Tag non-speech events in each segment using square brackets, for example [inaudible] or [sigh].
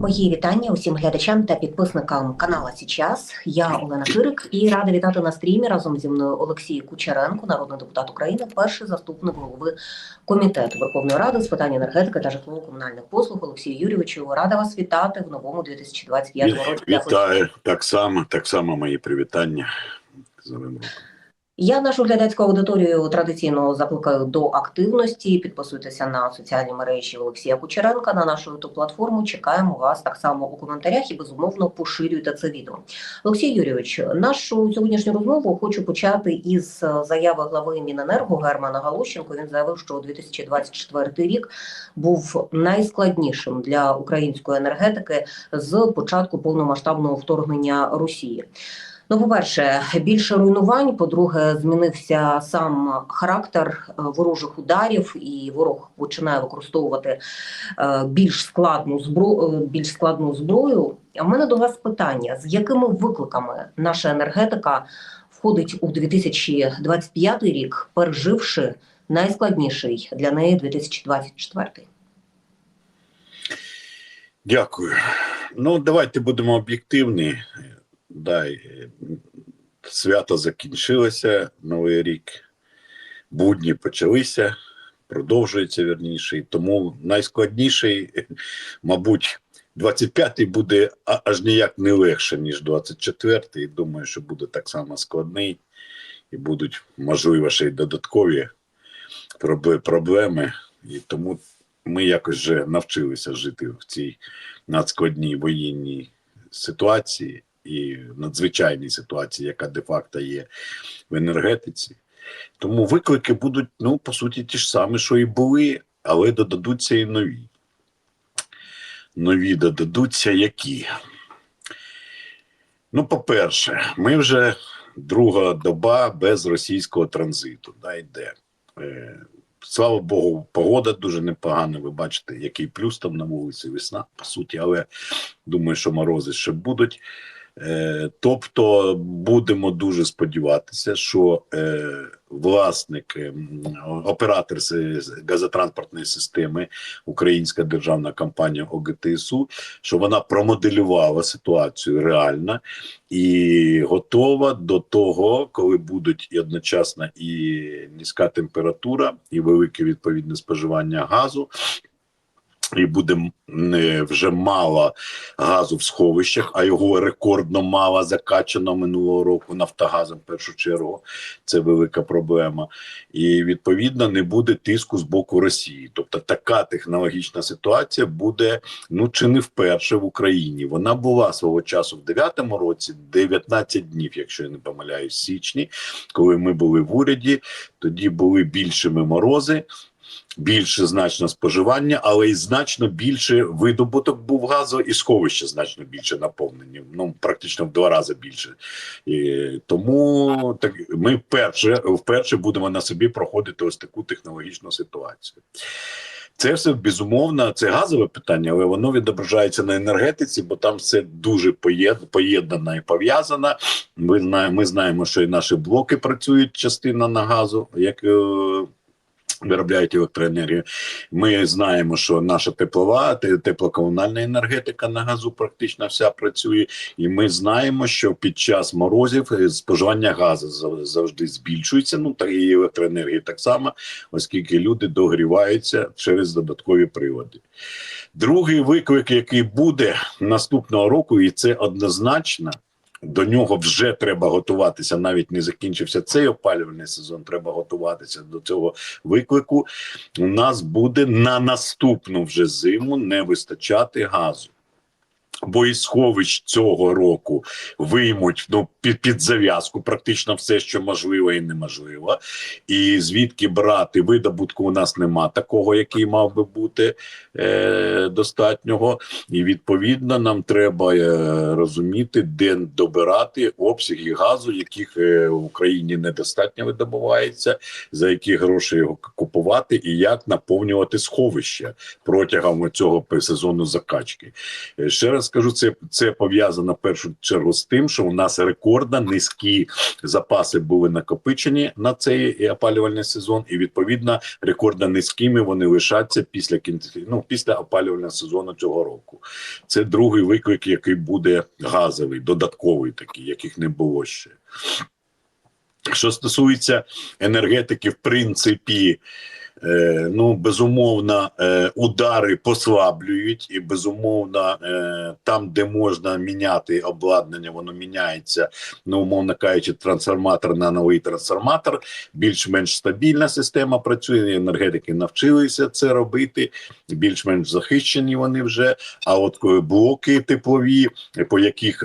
Мої вітання усім глядачам та підписникам канала Січас. Я Олена Кирик і рада вітати на стрімі разом зі мною Олексій Кучеренко, народний депутат України, перший заступник голови комітету Верховної Ради з питань енергетики та житлово-комунальних послуг. Олексію Юрійовичу, рада вас вітати в новому 2025 році. Вітаю так само, так само мої привітання з новим роком. Я нашу глядацьку аудиторію традиційно закликаю до активності. Підписуйтеся на соціальні мережі Олексія Кучеренка на нашу youtube платформу. Чекаємо вас так само у коментарях і безумовно поширюйте це відео. Олексій Юрійович, нашу сьогоднішню розмову хочу почати із е, заяви глави Міненерго Германа Галущенко. Він заявив, що 2024 рік був найскладнішим для української енергетики з початку повномасштабного вторгнення Росії. Ну, по-перше, більше руйнувань. По-друге, змінився сам характер е, ворожих ударів, і ворог починає використовувати е, більш складну зброю, більш складну зброю. А в мене до вас питання: з якими викликами наша енергетика входить у 2025 рік, переживши найскладніший для неї 2024? Дякую. Ну, давайте будемо об'єктивні. Дай свято закінчилося, Новий рік, будні почалися, продовжується вірніше. І тому найскладніший, мабуть, 25-й буде аж ніяк не легше, ніж 24-й. Думаю, що буде так само складний, і будуть, можливо, ще й додаткові проблеми. І тому ми якось вже навчилися жити в цій надскладній воєнній ситуації і надзвичайній ситуації, яка де-факто є в енергетиці. Тому виклики будуть, ну, по суті, ті ж самі, що і були, але додадуться і нові. Нові додадуться які. Ну, по-перше, ми вже друга доба без російського транзиту. Да, йде. Е, Слава Богу, погода дуже непогана. Ви бачите, який плюс там на вулиці, весна, по суті, але думаю, що морози ще будуть. Е, тобто будемо дуже сподіватися, що е, власник, е, оператор газотранспортної системи, Українська державна компанія ОГТСУ, що вона промоделювала ситуацію реально і готова до того, коли будуть і одночасно і низька температура, і велике відповідне споживання газу. І буде вже мало газу в сховищах, а його рекордно мало закачано минулого року Нафтогазом. В першу чергу це велика проблема, і відповідно не буде тиску з боку Росії. Тобто така технологічна ситуація буде ну чи не вперше в Україні. Вона була свого часу в 9-му році, 19 днів, якщо я не помиляюсь, січні, коли ми були в уряді. Тоді були більшими морози більше значно споживання, але й значно більше видобуток був газу, і сховище значно більше наповнені. Ну практично в два рази більше. І тому так ми вперше вперше будемо на собі проходити ось таку технологічну ситуацію. Це все безумовно, це газове питання, але воно відображається на енергетиці, бо там все дуже поєд- поєднано і пов'язано. Ми знаємо, ми знаємо, що і наші блоки працюють частина на газу, як е, виробляють електроенергію. Ми знаємо, що наша теплова, те- теплокомунальна енергетика на газу практично вся працює, і ми знаємо, що під час морозів е, споживання газу зав- завжди збільшується. Ну та і електроенергії так само, оскільки люди догріваються через додаткові приводи. Другий виклик, який буде наступного року, і це однозначно. До нього вже треба готуватися. Навіть не закінчився цей опалювальний сезон. Треба готуватися до цього виклику. У нас буде на наступну вже зиму не вистачати газу. Бо із сховищ цього року виймуть ну, під, під зав'язку практично все, що можливо і неможливо. І звідки брати видобутку у нас нема такого, який мав би бути е, достатнього. І відповідно нам треба е, розуміти, де добирати обсяги газу, яких е, в Україні недостатньо видобувається, за які гроші його купувати, і як наповнювати сховища протягом цього сезону закачки. Е, Ще раз скажу, це, це пов'язано в першу чергу з тим, що у нас рекордно низькі запаси були накопичені на цей опалювальний сезон, і відповідно рекордно низькими вони лишаться після кінця ну, після опалювального сезону цього року. Це другий виклик, який буде газовий, додатковий такий, яких не було ще. Що стосується енергетики, в принципі, е, ну безумовно, е, удари послаблюють, і безумовно, е, там, де можна міняти обладнання, воно міняється. Ну, умовно кажучи, трансформатор на новий трансформатор. Більш-менш стабільна система працює. Енергетики навчилися це робити, більш-менш захищені вони вже. А от блоки теплові, по яких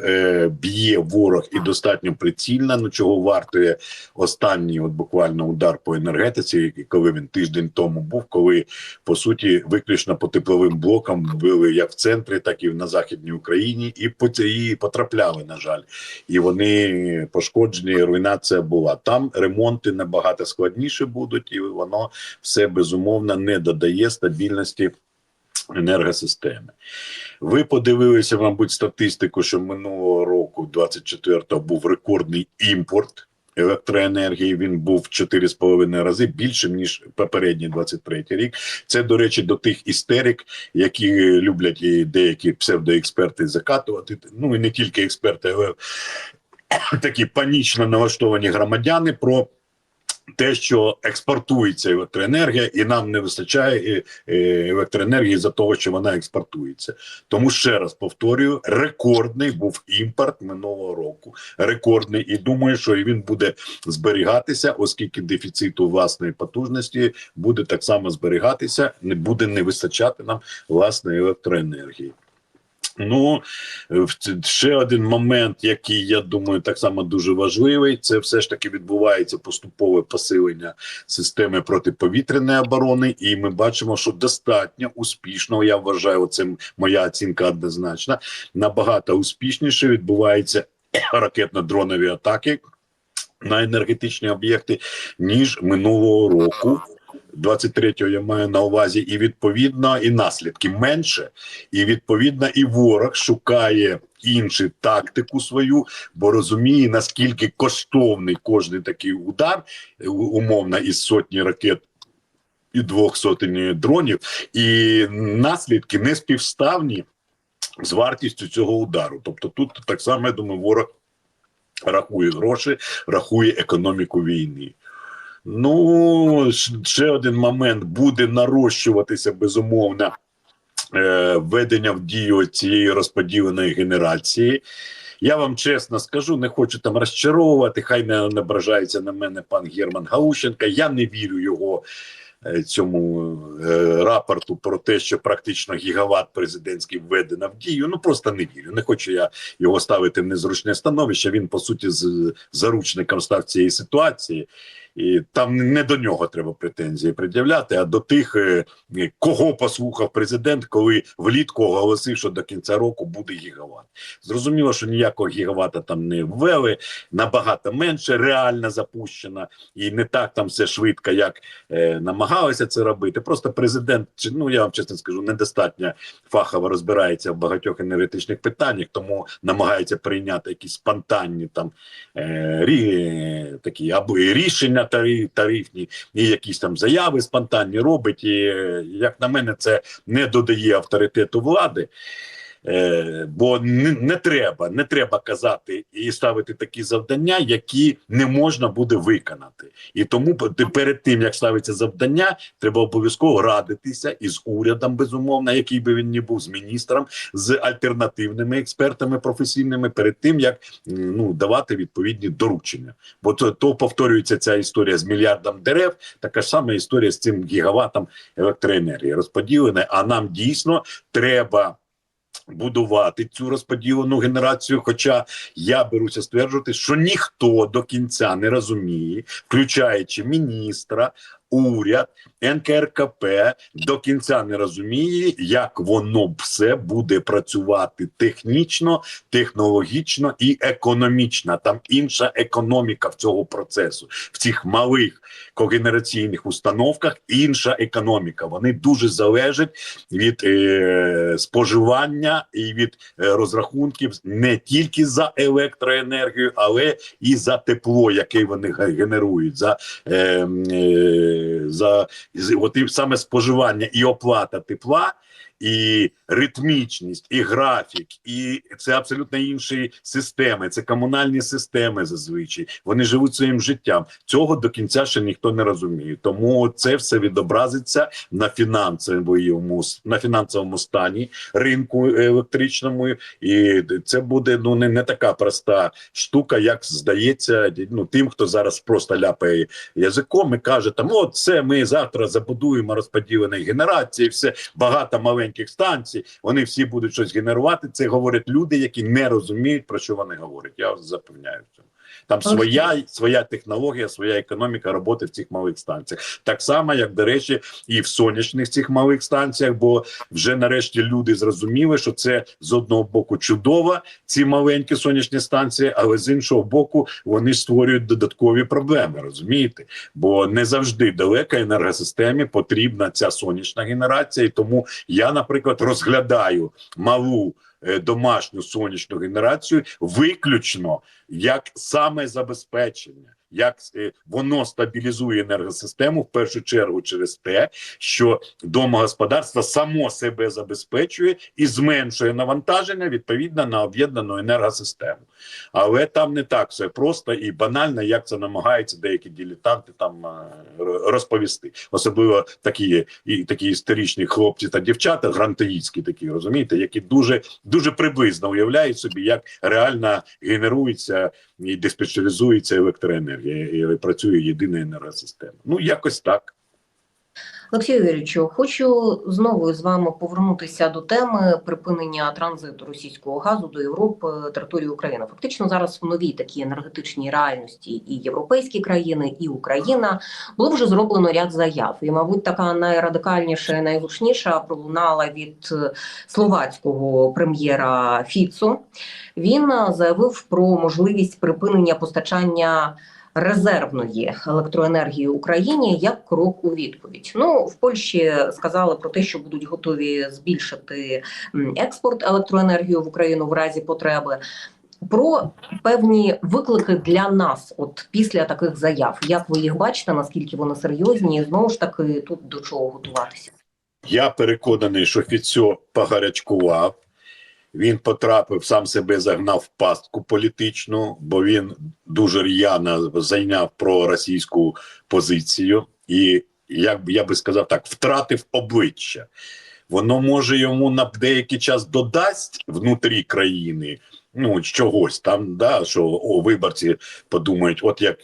б'є ворог і достатньо прицільно, ну чого вартує останній, от буквально удар по енергетиці, коли він тиждень тому був, коли по суті виключно по тепловим блокам били як в центрі, так і на західній Україні, і по цієї потрапляли, на жаль, і вони пошкоджені. Руйнація була там. Ремонти набагато складніше будуть, і воно все безумовно не додає стабільності енергосистеми. Ви подивилися, мабуть, статистику, що минулого року, 24-го, був рекордний імпорт електроенергії. Він був в 4,5 рази більшим ніж попередній 23 рік. Це, до речі, до тих істерик, які люблять і деякі псевдоексперти закатувати. Ну і не тільки експерти, але [coughs] такі панічно налаштовані громадяни про. Те, що експортується електроенергія, і нам не вистачає е, е, електроенергії за того, що вона експортується. Тому ще раз повторюю: рекордний був імпорт минулого року. Рекордний, і думаю, що він буде зберігатися, оскільки дефіциту власної потужності буде так само зберігатися, не буде не вистачати нам власної електроенергії. Ну ще один момент, який я думаю, так само дуже важливий. Це все ж таки відбувається поступове посилення системи протиповітряної оборони, і ми бачимо, що достатньо успішно. Я вважаю, це моя оцінка однозначна. Набагато успішніше відбуваються [coughs] ракетно-дронові атаки на енергетичні об'єкти ніж минулого року. 23-го я маю на увазі, і відповідно і наслідки менше, і відповідно і ворог шукає іншу тактику свою, бо розуміє наскільки коштовний кожний такий удар, умовно із сотні ракет. І двох сотень дронів, і наслідки не співставні з вартістю цього удару. Тобто, тут так само я думаю, ворог рахує гроші, рахує економіку війни. Ну, ще один момент буде нарощуватися безумовно е, введення в дію цієї розподіленої генерації. Я вам чесно скажу, не хочу там розчаровувати. Хай не ображається на мене пан Герман Гаущенка. Я не вірю його е, цьому е, рапорту про те, що практично гігават президентський введено в дію. Ну просто не вірю. Не хочу я його ставити в незручне становище. Він по суті з заручником став цієї ситуації. І там не до нього треба претензії пред'являти, а до тих, е, кого послухав президент, коли влітку оголосив, що до кінця року буде гігават. Зрозуміло, що ніякого гігавата там не ввели, набагато менше реально запущено, і не так там все швидко, як е, намагалися це робити. Просто президент, ну я вам чесно скажу, недостатньо фахово розбирається в багатьох енергетичних питаннях, тому намагається прийняти якісь спонтанні там е, рі, такі або і рішення тарі, тарифні, і якісь там заяви спонтанні робить. І е, як на мене, це не додає авторитету влади. Е, бо не, не треба, не треба казати і ставити такі завдання, які не можна буде виконати. І тому перед тим як ставиться завдання, треба обов'язково радитися із урядом, безумовно, який би він не був, з міністром, з альтернативними експертами професійними, перед тим як ну давати відповідні доручення. Бо то, то повторюється ця історія з мільярдом дерев, така ж сама історія з цим гігаватом електроенергії розподілене. А нам дійсно треба будувати цю розподілену генерацію. Хоча я беруся стверджувати, що ніхто до кінця не розуміє, включаючи міністра, уряд, НКРКП до кінця не розуміє, як воно все буде працювати технічно, технологічно і економічно. Там інша економіка в цього процесу, в цих малих когенераційних установках. Інша економіка. Вони дуже залежать від е, споживання і від е, розрахунків не тільки за електроенергію, але і за тепло, яке вони генерують, за, е, е, за от і саме споживання і оплата тепла. І ритмічність, і графік, і це абсолютно інші системи. Це комунальні системи зазвичай. Вони живуть своїм життям. Цього до кінця ще ніхто не розуміє. Тому це все відобразиться на фінансовому на фінансовому стані ринку електричному, і це буде ну не, не така проста штука, як здається, ну тим, хто зараз просто ляпає язиком і каже: там от це ми завтра забудуємо розподіленої генерації, все багато маленьких станцій. Вони всі будуть щось генерувати. Це говорять люди, які не розуміють про що вони говорять. Я вас запевняю в цьому. Там своя своя технологія, своя економіка роботи в цих малих станціях. Так само, як до речі, і в сонячних цих малих станціях, бо вже нарешті люди зрозуміли, що це з одного боку чудово, ці маленькі сонячні станції, але з іншого боку, вони створюють додаткові проблеми. Розумієте? Бо не завжди далека енергосистемі потрібна ця сонячна генерація, і тому я, наприклад, розглядаю малу домашню сонячну генерацію виключно як саме забезпечення. Як е, воно стабілізує енергосистему в першу чергу через те, що домогосподарство само себе забезпечує і зменшує навантаження відповідно на об'єднану енергосистему. Але там не так все просто і банально, як це намагаються деякі дилетанти там е, ро- розповісти. Особливо такі і такі історичні хлопці та дівчата, грантоїдські такі, розумієте, які дуже дуже приблизно уявляють собі, як реально генерується і диспетчеризується електроенергія, і працює єдина енергосистема. Ну якось так. Олексію Юрійовичу, хочу знову з вами повернутися до теми припинення транзиту російського газу до Європи території України. Фактично зараз в новій такій енергетичній реальності і європейські країни, і Україна було вже зроблено ряд заяв. І, мабуть, така найрадикальніша, найгучніша пролунала від е, словацького прем'єра Фіцу. Він е, заявив про можливість припинення постачання резервної електроенергії Україні як крок у відповідь. Ну в Польщі сказали про те, що будуть готові збільшити експорт електроенергії в Україну в разі потреби. Про певні виклики для нас, от після таких заяв, як ви їх бачите, наскільки вони серйозні, і знову ж таки тут до чого готуватися? Я переконаний, що Фіцьо погарячкував. Він потрапив, сам себе загнав в пастку політичну, бо він дуже р'яно зайняв проросійську позицію і, як я би сказав так, втратив обличчя. Воно може йому на деякий час додасть внутрі країни. Ну, чогось там, да, що о, виборці подумають, от як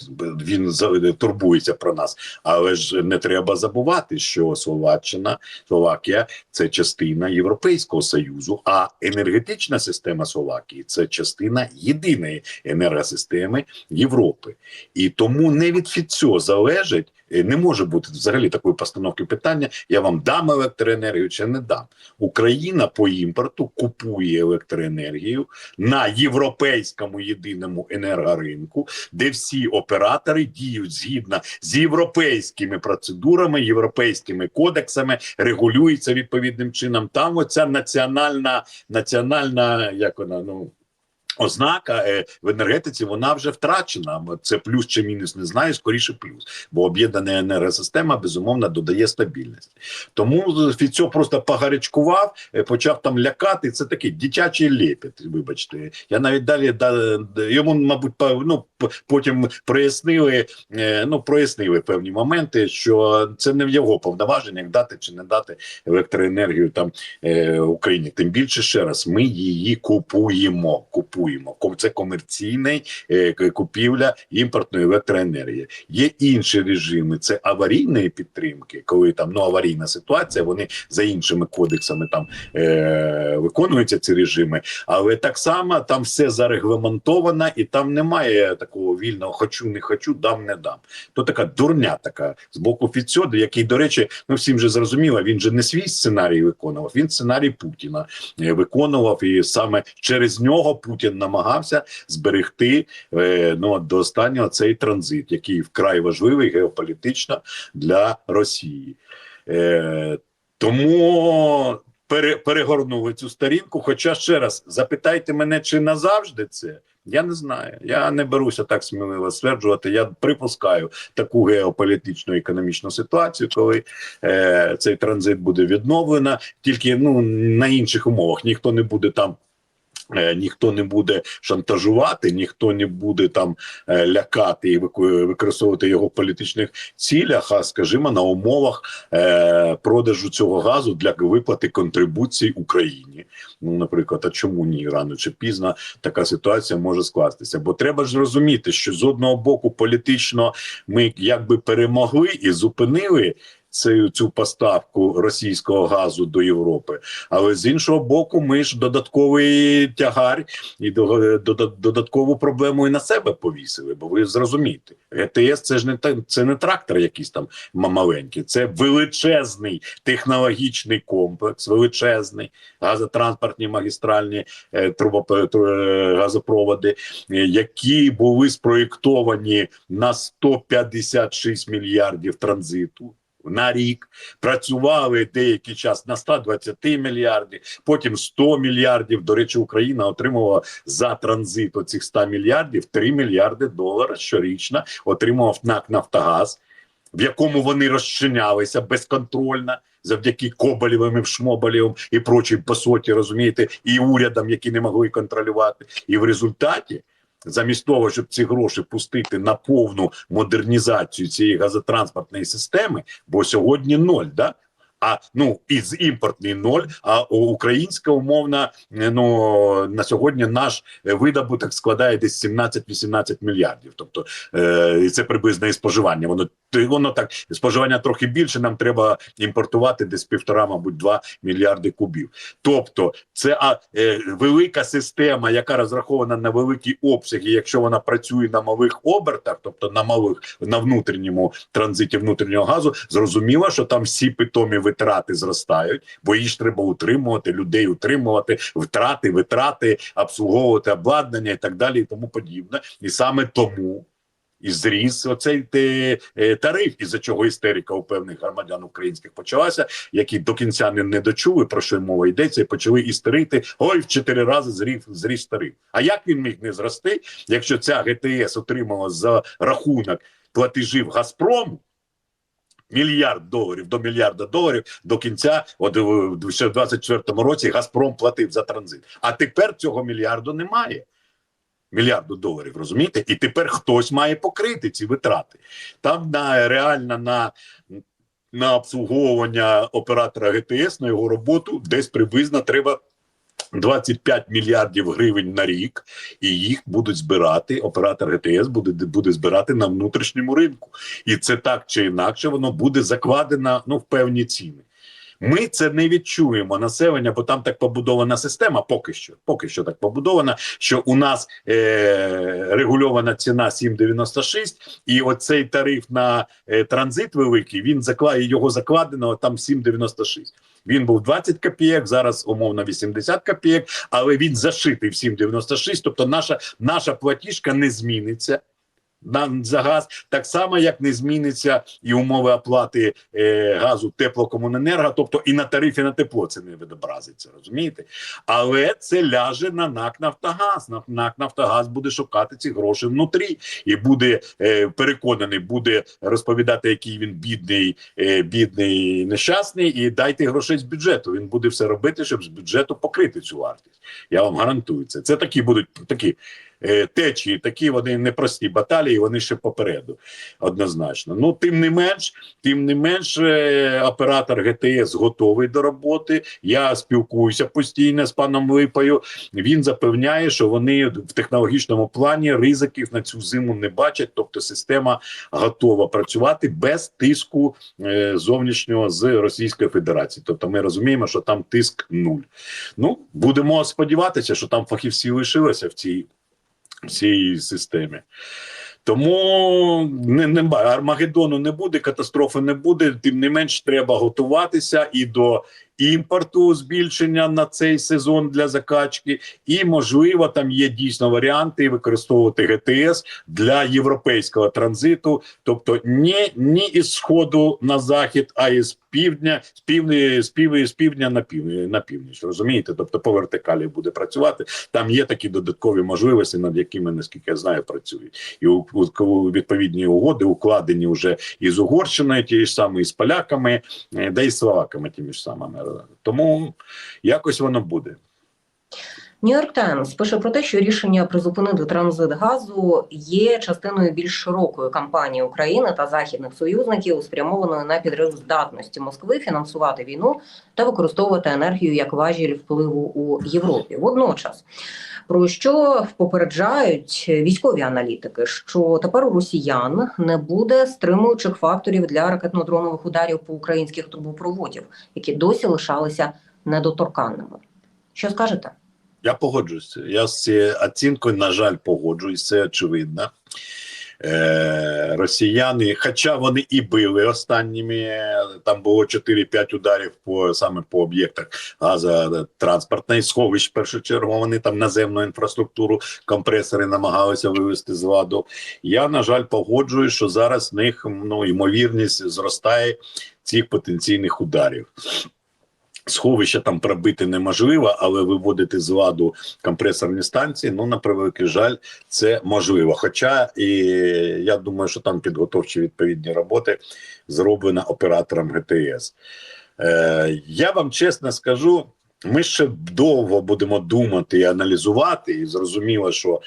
він турбується про нас. Але ж не треба забувати, що Словаччина, Словакія це частина Європейського союзу, а енергетична система Словакії це частина єдиної енергосистеми Європи. І тому не від Фіцьо залежить. Не може бути взагалі такої постановки питання: я вам дам електроенергію чи не дам. Україна по імпорту купує електроенергію на європейському єдиному енергоринку, де всі оператори діють згідно з європейськими процедурами, європейськими кодексами, регулюється відповідним чином. Там оця національна національна, як вона ну. Ознака е, в енергетиці вона вже втрачена. Це плюс чи мінус не знаю, скоріше плюс, бо об'єднана енергосистема безумовно додає стабільність. Тому Фіцьо просто погарячкував, е, почав там лякати. Це такий дитячий лепет. Вибачте, я навіть далі да, йому, мабуть, ну, потім прояснили, е, ну прояснили певні моменти, що це не в його повноваженнях дати чи не дати електроенергію там Україні. Тим більше ще раз, ми її купуємо. Купуємо. Купуємо. Це комерційний е, купівля імпортної електроенергії. Є інші режими, це аварійної підтримки, коли там ну аварійна ситуація. Вони за іншими кодексами там е, виконуються ці режими, але так само там все зарегламентовано, і там немає такого вільного хочу, не хочу, дам, не дам. То така дурня така з боку Фіцьода, який, до речі, ну всім же зрозуміло, він же не свій сценарій виконував, він сценарій Путіна е, виконував, і саме через нього Путін намагався зберегти е, ну до останнього цей транзит, який вкрай важливий геополітично для Росії. Е, тому пере, перегорнули цю сторінку. Хоча ще раз запитайте мене, чи назавжди це. Я не знаю. Я не беруся так сміливо стверджувати. Я припускаю таку геополітичну економічну ситуацію, коли е, цей транзит буде відновлено, тільки ну на інших умовах ніхто не буде там. Е, Ніхто не буде шантажувати, ніхто не буде там е, лякати і використовувати його в політичних цілях, а скажімо, на умовах е, продажу цього газу для виплати контрибуцій Україні. Ну, наприклад, а чому ні рано чи пізно така ситуація може скластися? Бо треба ж розуміти, що з одного боку політично ми якби перемогли і зупинили. Цю, цю поставку російського газу до Європи, але з іншого боку, ми ж додатковий тягар і до- додаткову проблему і на себе повісили. Бо ви зрозумієте, ГТС це ж не це не трактор, якийсь там ма- маленький, це величезний технологічний комплекс, величезний газотранспортні магістральні е, трубопе- е, газопроводи, е, які були спроєктовані на 156 мільярдів транзиту. На рік працювали деякий час на 120 мільярдів, потім 100 мільярдів. До речі, Україна отримувала за транзит оцих 100 мільярдів 3 мільярди доларів щорічно. Отримував НАК Нафтогаз, в якому вони розчинялися безконтрольно завдяки Коболєвим і Шмоболєвим і прочій посоті, розумієте, і урядам, які не могли контролювати. І в результаті, замість того, щоб ці гроші пустити на повну модернізацію цієї газотранспортної системи, бо сьогодні ноль, да? А ну із імпортний ноль. А українська умовна е, ну на сьогодні наш видобуток складає десь 17-18 мільярдів. Тобто е, це приблизно і споживання. Воно воно так споживання трохи більше. Нам треба імпортувати десь півтора, мабуть, два мільярди кубів. Тобто, це а, е, велика система, яка розрахована на великі обсяги. Якщо вона працює на малих обертах, тобто на малих на внутрішньому транзиті внутрішнього газу, зрозуміло, що там всі питомі витрати зростають, бо ж треба утримувати, людей утримувати, втрати, витрати, обслуговувати обладнання і так далі, і тому подібне. І саме тому. І зріс оцей те, е, тариф, із-за чого істерика у певних громадян українських почалася, які до кінця не, не дочули про що мова йдеться, і почали істерити. Ой, в чотири рази зріс, зріс тариф. А як він міг не зрости, якщо ця ГТС отримала за рахунок платежів Газпрому? Мільярд доларів до мільярда доларів до кінця, от е, ще в 24-му році Газпром платив за транзит. А тепер цього мільярду немає. Мільярду доларів, розумієте? І тепер хтось має покрити ці витрати. Там на реально на, на обслуговування оператора ГТС на його роботу десь приблизно треба 25 мільярдів гривень на рік, і їх будуть збирати. Оператор ГТС буде, буде збирати на внутрішньому ринку. І це так чи інакше воно буде закладено ну, в певні ціни. Ми це не відчуємо населення, бо там так побудована система. Поки що, поки що так побудована, що у нас е, регульована ціна 7,96, і оцей тариф на е, транзит великий. Він закладає його закладено там 7,96. Він був 20 копійок, зараз умовно 80 копійок, але він зашитий в 7,96, Тобто наша наша платіжка не зміниться. На за газ так само, як не зміниться і умови оплати е, газу теплокомуненерго, тобто і на тарифі на тепло це не відобразиться, розумієте? Але це ляже на НАК Нафтогаз. На- НАК Нафтогаз буде шукати ці гроші внутрі і буде е, переконаний, буде розповідати, який він бідний, е, бідний, нещасний, і дайте грошей з бюджету. Він буде все робити, щоб з бюджету покрити цю вартість. Я вам гарантую це. Це такі будуть такі течії такі, вони непрості баталії, вони ще попереду, однозначно. Ну, тим не менш, тим не менш, е, оператор ГТС готовий до роботи. Я спілкуюся постійно з паном Липою. Він запевняє, що вони в технологічному плані ризиків на цю зиму не бачать, тобто система готова працювати без тиску е, зовнішнього з Російської Федерації. Тобто, ми розуміємо, що там тиск нуль. Ну будемо сподіватися, що там фахівці лишилися в цій, в цій системі. Тому не, не Армагеддону не буде, катастрофи не буде. Тим не менш, треба готуватися і до імпорту збільшення на цей сезон для закачки, і можливо, там є дійсно варіанти використовувати ГТС для європейського транзиту, тобто не, не із сходу на захід, а із півдня, з півдня, з пів, з півдня на північ, на північ. Розумієте? Тобто по вертикалі буде працювати. Там є такі додаткові можливості, над якими наскільки я знаю, працюють. І у, у, у відповідні угоди укладені вже із Угорщиною, ті ж самі, з поляками, е, да і словаками, тими ж самими. Тому якось воно буде. Нью-Йорк Таймс пише про те, що рішення призупинити транзит газу є частиною більш широкої кампанії України та західних союзників, спрямованої на підрив здатності Москви фінансувати війну та використовувати енергію як важіль впливу у Європі. Водночас про що попереджають військові аналітики, що тепер у росіян не буде стримуючих факторів для ракетно-дронових ударів по українських трубопроводів, які досі лишалися недоторканними. Що скажете? Я погоджуюся. Я з цією оцінкою, на жаль, погоджуюсь, це очевидно. Е, росіяни, хоча вони і били останніми, там було 4-5 ударів по саме по об'єктах газотранспортної сховищ. В першу там наземну інфраструктуру, компресори намагалися вивести з ладу. Я на жаль погоджуюсь, що зараз в них ну ймовірність зростає цих потенційних ударів. Сховища там пробити неможливо, але виводити з ладу компресорні станції, ну на превеликий жаль, це можливо. Хоча і я думаю, що там підготовчі відповідні роботи зроблені оператором ГТС. Е, я вам чесно скажу, ми ще довго будемо думати і аналізувати, і зрозуміло, що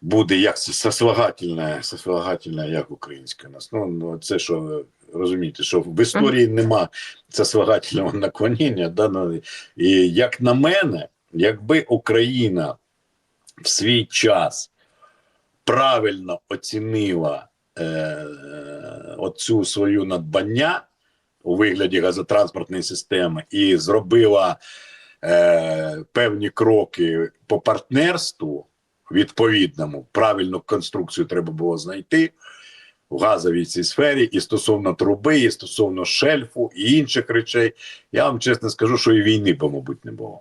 буде як сослагательне, сослагательне, як українське нас. Ну, ну це що розумієте, що в історії нема сослагательного наклонення. Да? ну, І як на мене, якби Україна в свій час правильно оцінила е, оцю свою надбання у вигляді газотранспортної системи і зробила е, певні кроки по партнерству відповідному, правильну конструкцію треба було знайти в газовій цій сфері і стосовно труби, і стосовно шельфу і інших речей. Я вам чесно скажу, що і війни би, мабуть, не було.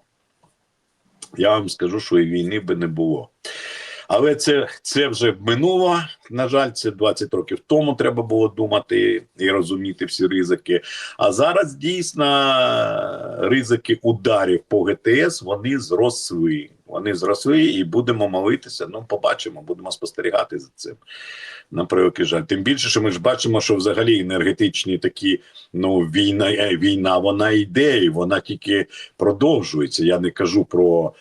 Я вам скажу, що і війни би не було. Але це, це вже минуло. На жаль, це 20 років тому треба було думати і розуміти всі ризики. А зараз дійсно ризики ударів по ГТС вони зросли. Вони зросли і будемо молитися. Ну, побачимо, будемо спостерігати за цим. На превеликий жаль. Тим більше, що ми ж бачимо, що взагалі енергетичні такі ну війна, е, війна вона йде, і вона тільки продовжується. Я не кажу про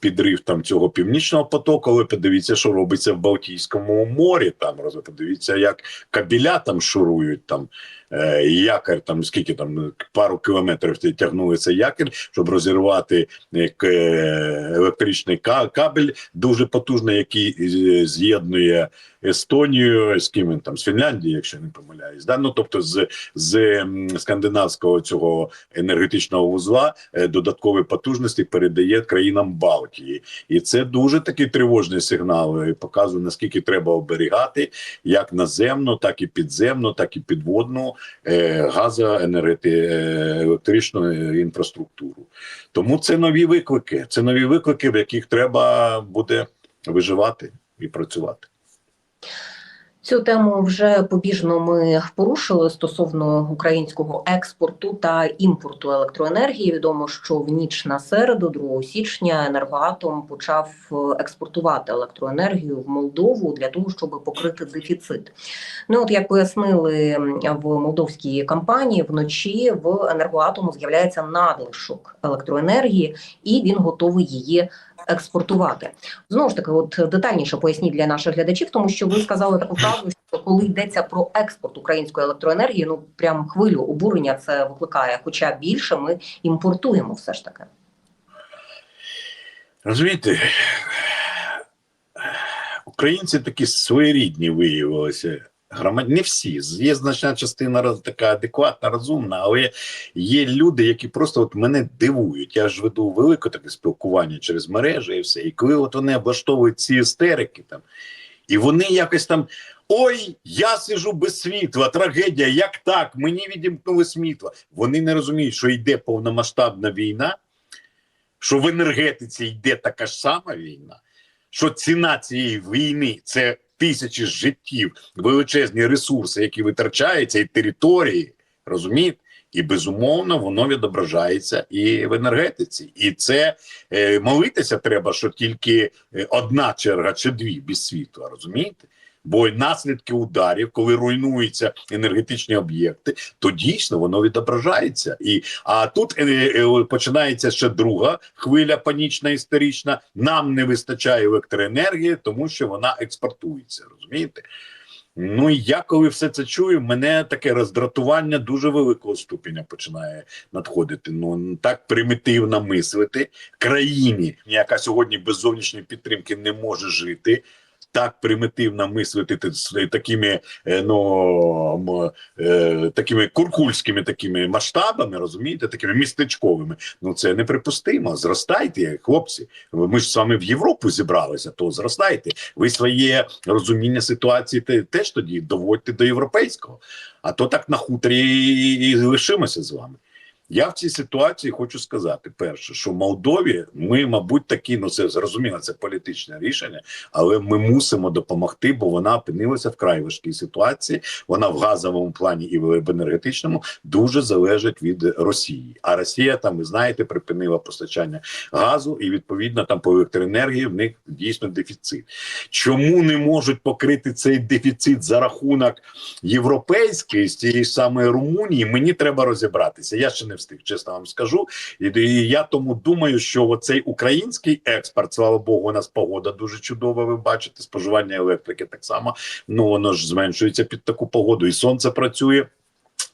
підрив там цього північного потоку, але подивіться, що робиться в Балтійському морі. Там подивіться, як кабіля там шурують там. Е, і там скільки там пару кілометрів тягнули цей якір, щоб розірвати е, е, електричний кабель дуже потужний, який е, з'єднує Естонію з ким він там з Фінляндії, якщо не помиляюсь. Да? Ну тобто з, з скандинавського цього енергетичного вузла додаткові потужності передає країнам Балтії, і це дуже такий тривожний сигнал. І показує наскільки треба оберігати як наземну, так і підземну, так і підводну е, газоенергети е, електричну інфраструктуру. Тому це нові виклики. Це нові виклики, в яких треба буде виживати і працювати. Цю тему вже побіжно ми порушили стосовно українського експорту та імпорту електроенергії. Відомо, що в ніч на середу, 2 січня, енергоатом почав е, експортувати електроенергію в Молдову для того, щоб покрити дефіцит. Ну от як пояснили в молдовській компанії, вночі в енергоатому з'являється надлишок електроенергії, і він готовий її експортувати. Знову ж таки, от детальніше поясніть для наших глядачів, тому що ви сказали таку фразу, що коли йдеться про експорт української електроенергії, ну прям хвилю обурення це викликає. Хоча більше ми імпортуємо все ж таки. Розумієте, українці такі своєрідні виявилися. Громад... Не всі. Є значна частина така адекватна, розумна, але є люди, які просто от мене дивують. Я ж веду велике таке спілкування через мережі і все. І коли от вони облаштовують ці істерики там, і вони якось там. Ой, я сижу без світла, трагедія, як так? Мені відімкнули світло. Вони не розуміють, що йде повномасштабна війна, що в енергетиці йде така ж сама війна, що ціна цієї війни це тисячі життів, величезні ресурси, які витрачаються, і території, розумієте? І безумовно воно відображається і в енергетиці. І це е, молитися треба, що тільки е, одна черга чи дві без світла, розумієте? Бо наслідки ударів, коли руйнуються енергетичні об'єкти, то дійсно воно відображається. І а тут е, е, починається ще друга хвиля панічна історична. Нам не вистачає електроенергії, тому що вона експортується. Розумієте? Ну і я коли все це чую, мене таке роздратування дуже великого ступеня починає надходити. Ну так примітивно мислити країні, яка сьогодні без зовнішньої підтримки не може жити. Так примітивно мислити такими е, ну е, такими куркульськими такими масштабами, розумієте, такими містечковими. Ну це неприпустимо. Зростайте, хлопці. Ми ж з вами в Європу зібралися, то зростайте. Ви своє розуміння ситуації те- теж тоді доводьте до європейського. А то так на хуторі і лишимося з вами. Я в цій ситуації хочу сказати: перше, що в Молдові ми, мабуть, такі, ну це зрозуміло, це політичне рішення, але ми мусимо допомогти, бо вона опинилася в край важкій ситуації. Вона в газовому плані і в енергетичному дуже залежить від Росії. А Росія там, ви знаєте, припинила постачання газу, і відповідно там по електроенергії в них дійсно дефіцит. Чому не можуть покрити цей дефіцит за рахунок європейської з цієї ж самої Румунії? Мені треба розібратися. Я ще не встиг, чесно вам скажу. І, і я тому думаю, що оцей український експорт, слава Богу, у нас погода дуже чудова. Ви бачите, споживання електрики так само. Ну воно ж зменшується під таку погоду, і сонце працює.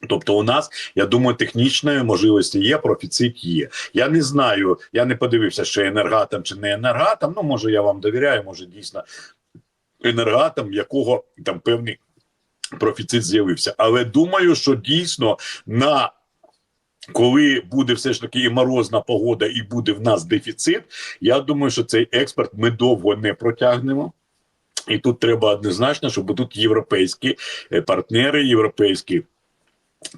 Тобто, у нас, я думаю, технічної можливості є, профіцит є. Я не знаю, я не подивився, що енергатом чи не енергатом. Ну, може, я вам довіряю, може, дійсно енергатом, якого там певний профіцит з'явився. Але думаю, що дійсно на коли буде все ж таки і морозна погода, і буде в нас дефіцит, я думаю, що цей експорт ми довго не протягнемо. І тут треба однозначно, щоб тут європейські е, партнери, європейські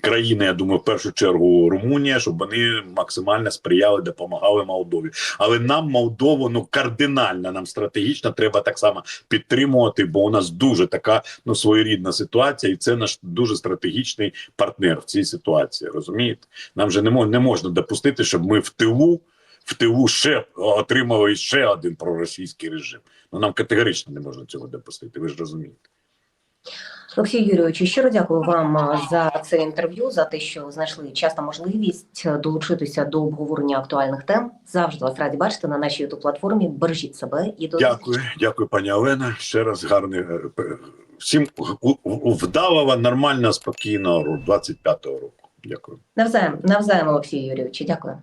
країни, я думаю, в першу чергу Румунія, щоб вони максимально сприяли, допомагали Молдові. Але нам Молдову ну кардинально, нам стратегічно треба так само підтримувати, бо у нас дуже така ну своєрідна ситуація, і це наш дуже стратегічний партнер в цій ситуації. Розумієте? Нам же не мож, не можна допустити, щоб ми в тилу. В тилу ще отримали ще один проросійський режим. Ну нам категорично не можна цього допустити. Ви ж розумієте. Олексій Юрійович, щиро дякую вам за це інтерв'ю, за те, що знайшли час та можливість е, долучитися до обговорення актуальних тем. Завжди вас раді бачити на нашій youtube платформі. Бережіть себе і до Дякую, дякую, пані Олена. Ще раз гарний е, всім вдалого, нормального, спокійного 25-го року. Дякую. навзаєм, навзаєм, Олексій Юрійович. Дякую.